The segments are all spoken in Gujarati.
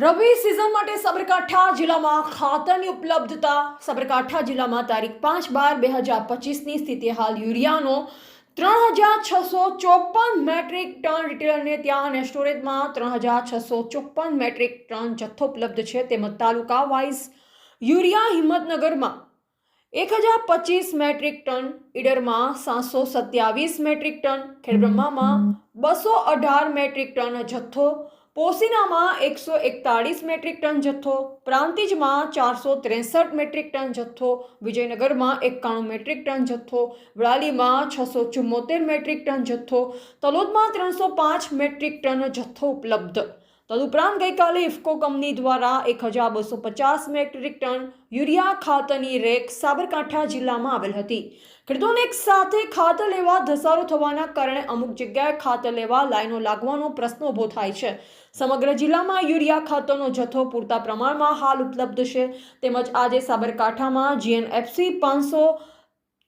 રવિ સિઝન માટે સાબરકાંઠા જિલ્લામાં ખાતરની ઉપલબ્ધતા, સાબરકાંઠા જિલ્લામાં તારીખ પાંચ બાર બે હજાર પચીસની સ્થિતિ હાલ યુરિયાનો ત્રણ હજાર છસો ચોપન મેટ્રિક ટન રિટેલરને ત્યાં અને સ્ટોરેજમાં ત્રણ હજાર છસો ચોપન મેટ્રિક ટન જથ્થો ઉપલબ્ધ છે. તેમજ તાલુકા વાઇઝ યુરિયા હિંમતનગરમાં એક હજાર પચીસ મેટ્રિક ટન, ઈડરમાં સાતસો સત્યાવીસ મેટ્રિક ટન, ખેડબ્રહ્મામાં બસો અઢાર મેટ્રિક ટન જથ્થો પોસીનામાં એકસો એકતાળીસ મેટ્રિક ટન જથ્થો, પ્રાંતિજમાં ચારસો ત્રેસઠ મેટ્રિક ટન જથ્થો, વિજયનગરમાં એકાણું મેટ્રિક ટન જથ્થો, વડાલીમાં છસો ચુમ્મોતેર મેટ્રિક ટન જથ્થો, તલોદમાં ત્રણસો પાંચ મેટ્રિક ટન જથ્થો ઉપલબ્ધ. તદુપરાંત ગઈકાલે ઇફકો કંપની દ્વારા એક હજાર બસો પચાસ મેટ્રિક ટન યુરિયા ખાતરની રેક સાબરકાંઠા જિલ્લામાં આવેલ હતી. ખેડૂતોને એક સાથે ખાતર લેવા ધસારો થવાના કારણે અમુક જગ્યાએ ખાતર લેવા લાઈનો લાગવાનો પ્રશ્ન ઊભો થાય છે. સમગ્ર જિલ્લામાં યુરિયા ખાતરનો જથ્થો પૂરતા પ્રમાણમાં હાલ ઉપલબ્ધ છે. તેમજ આજે સાબરકાંઠામાં જીએનએફસી પાંચસો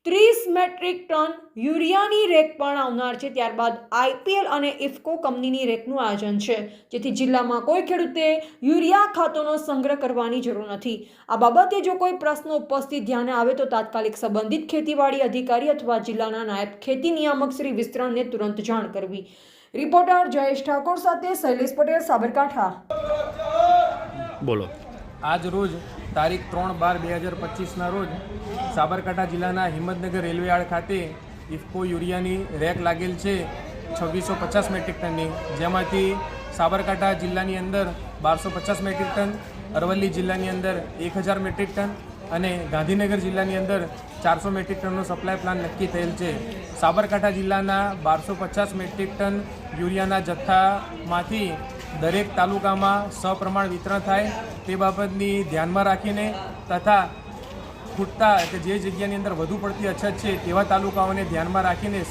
ત્રીસ મેટ્રિક ટન યુરિયાની રેક પણ આવનાર છે. ત્યારબાદ આઈપીએલ અને ઇફકો કંપનીની રેકનું આયોજન છે. જેથી જિલ્લામાં કોઈ ખેડૂતે યુરિયા ખાતોનો સંગ્રહ કરવાની જરૂર નથી. આ બાબતે જો કોઈ પ્રશ્ન ઉપસ્થિત ધ્યાને આવે તો તાત્કાલિક સંબંધિત ખેતીવાડી અધિકારી અથવા જિલ્લાના નાયબ ખેતી નિયામક શ્રી વિસ્તરણને તુરંત જાણ કરવી. રિપોર્ટર જયેશ ઠાકોર સાથે શૈલેષ પટેલ સાબરકાંઠા. બોલો. આજ રોજ તારીખ ત્રણ બાર બે હજાર પચીસના રોજ સાબરકાંઠા જિલ્લાના હિંમતનગર રેલવે યાર્ડ ખાતે ઇફકો યુરિયાની રેક લાગેલ છે છવ્વીસો પચાસ મેટ્રિક ટનની. જેમાંથી સાબરકાંઠા જિલ્લાની અંદર બારસો પચાસ મેટ્રિક ટન, અરવલ્લી જિલ્લાની અંદર એક હજાર મેટ્રિક ટન અને ગાંધીનગર જિલ્લાની અંદર ચારસો મેટ્રિક ટનનો સપ્લાય પ્લાન નક્કી થયેલ છે. સાબરકાંઠા જિલ્લાના બારસો પચાસ મેટ્રિક ટન યુરિયાના જથ્થામાંથી દરેક તાલુકામાં સપ્રમાણ વિતરણ થાય તે બાબતની ધ્યાનમાં રાખીને તથા ખૂટતા કે જે જગ્યાની અંદર વધુ પડતી અછત છે તેવા તાલુકાઓને ધ્યાનમાં રાખીને